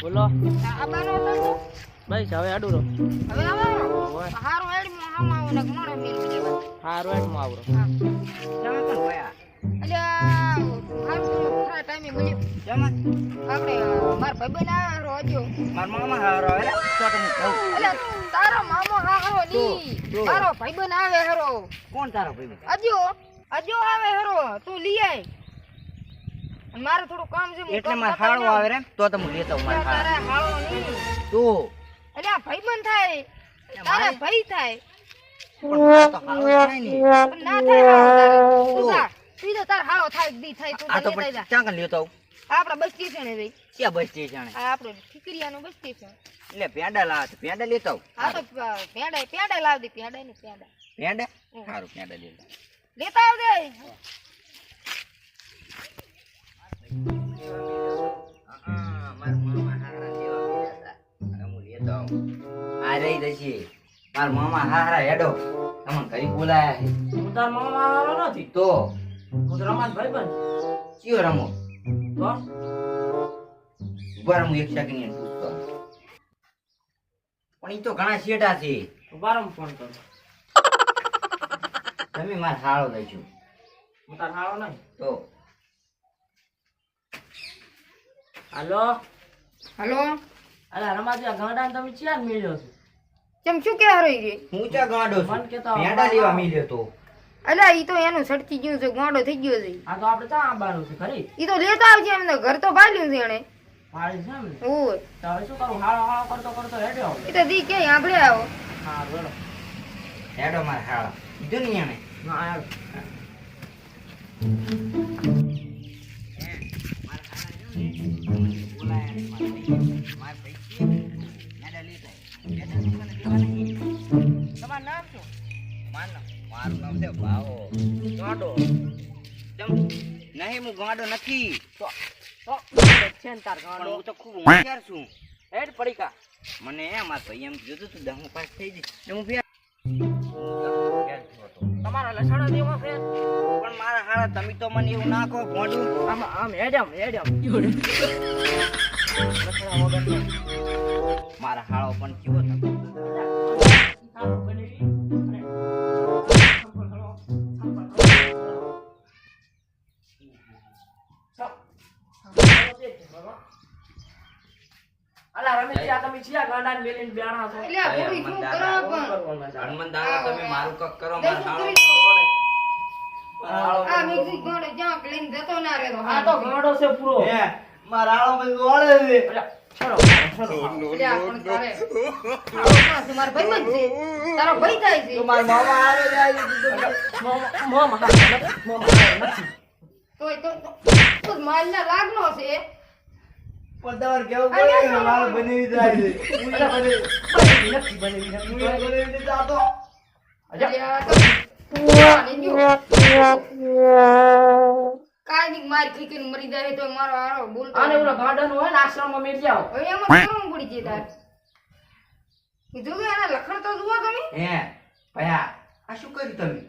બોલો. ભાઈ બસ હવે આડું રહો. હવે આવો. ઓય. હારું હેડ મો હામ આવો ને મોડે મેલ દેવા. હારું હેઠમાં આવરો આપણે માર ભાઈ હરો હજો. માર મામા હારો આવે. તારો મામો હારો ની તો. તારો ભાઈબંધ આવે હારો. કોણ તારો ભાઈ અજો અજો આવે હારો. તું લઈ આય. મારે થોડું કામ છે એટલે મારે હાળો આવે રે તો તો હું લેતો માર તારે હાળો. નહીં. તો થાય. તારા ભાઈ થાય. પણ તો હાળો થાય ને. પણ ના થાય તારે. તું તો તાર હાળો થાય દી થાય. તું આ તો લેતા જા. ક્યાં લેતો? આપડા એ જઈ ક્યાં બસ સ્ટેશન આ આપણું ઠીકરીયાનું સ્ટેશન. એટલે પેંડા લાવ પેંડા લેતો. આ તો પેંડા પેંડા લાવ દે પેંડા. ને પેંડા? પેંડા. સારું પેંડા લેતો લેતા આવજે હા, મારા મામા હારા જેવા મળ્યા હતા. અને હું લેતો આવું. આ રહી જશે મારા મામા હારા હેડો તમને ઘરે બોલાયા છે હું તાર મામા હારો નથી તો હું તો રમાન ભાઈ બંધ કયો રમો તો ઊભા રહો, એક સેકન્ડ પૂછતો પણ એ તો ઘણા શેઠા છે તું બારમ ફોન કર તમે મારા હાળો લઈજો હું તાર હારો નહીં. તો હાલો? હલો? અલા રમાજી આ ગાંડા તમે ક્યાં મેળ્યો છો? કેમ શું કે હરોઈ રે હું ચા ગાંડો છું? મન કેતા પેંડા લેવા મિલ્યો તો. અલા ઈ તો એનું સટકી ગયું છે ગોંડો થઈ ગયો છે. આ તો આપણે તો આવવાનું છે ખરી? ઈ તો લેતા આવજે એમને ઘર તો ભાલ્યું છે એને પાડી છે એમ ઓય. તો હવે શું કરું? હાળો હાળો કરતો કરતો હેડ્યો ઈ તો દી કે આંબળે આવો. હા બોલો. હેડો માર હાળો. કીધું ને આયો. મારું નામ છે ભાવો. ગાંડો. નહીં હું ગાંડો નથી. તો તો છે ને તાર ગાંડો. હું તો ખૂબ હોશિયાર છું. હેડ પડી કા મને એમ આ ભાઈ એમ કીધું તું દહું પાસ થઈ જઈ ને હું ફેર. તમારા લસણો દેવો ફેર. પણ મારા હારા તમે તો મને એવું ના કહો ભોંડું. આમ આમ હેડમ હેડમ લસણા મારા હાળો પણ કેવો હતો અલા રમેશ આ તમે ચિયા ગાંડા ને મેલીને બેઠા છો. એટલે આ પૂરી શું કરો પણ? હનુમાન દાદા તમે મારું કક કરો દસ મારા કરી હાળો મારા હાળો આ મિક્સી ગોંડો જ્યાં લઈને જતો ના રહેતો. આ તો ગાંડો છે પૂરો. હે મારા મને વળે છે. છોડો છોડો. અલ્યા પણ તારે. આવો કોણ છે? મારો ભાઈબંધ છે. તારો ભાઈ થાય છે. તો મારા મામા હારે જાય છે. મોમ મોમ નથી મોમ હા તો તો માલના લાગનો છે. તમારે કેવું પડે મારે બની જાય છે. હું બને- નથી બનેવી નથી બની જાતો. કાંઈ માર મરી જાય તો મારો હારો બોલતો આને ઓલા ગાંડાનું હોય ને આશ્રમમાં મેળ જાઓ. એમાં કેવું પડી છે કીધું કે એના લખણ તો જુઓ તમે. હે ભયા આ શું કર્યું તમે?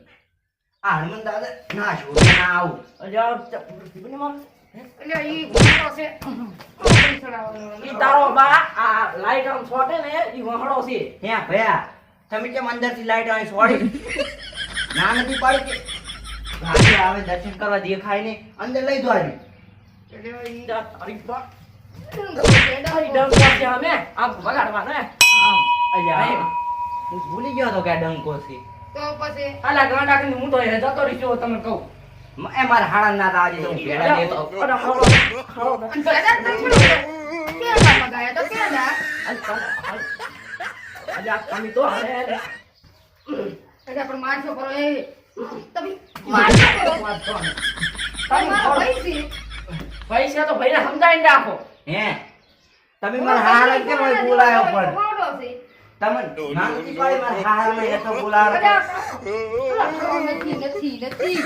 આ હનુમાન દાદા ના શું ના આવું. અલ્યા બને માર ઈ છે. ઈ તારો બા આ લાઈટ આમ છોટે ને ઈ વહડો છે. હે ભયા? તમે કેમ અંદરથી લાઈટ આવી છોડી? ના નથી પાડી કે? રાતે આવે દર્શન કરવા દેખાય ને અંદર લઈ દો આવી એટલે ઈ તારી બા. ભૂલી ગયો હતો કે ડંકો છે. તો પછી? આલા ગાંડા હું તો એને જતો રહી છું તમને કહું. એ મારા હાડા ના આજે તો ભેડા લેતો તો. અરે હાડો હાડો તમે પણ કેના મગાયા તો કેના અલ્યા તમે તો હવે એટલે પણ મારજો કરો એ. તમે મારજો કરો. તમારો ભાઈ છે પૈસા. તો ભાઈને સમજાવીને રાખો. હે? તમે મારા હાડા કેમ બોલાયો પણ. તમે નાનકી પાડી મારા હાડા ને તો બોલાવો નથી નથી નથી.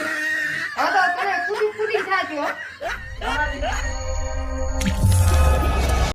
હવે તો તને કુદી કુદી થાજો તમારી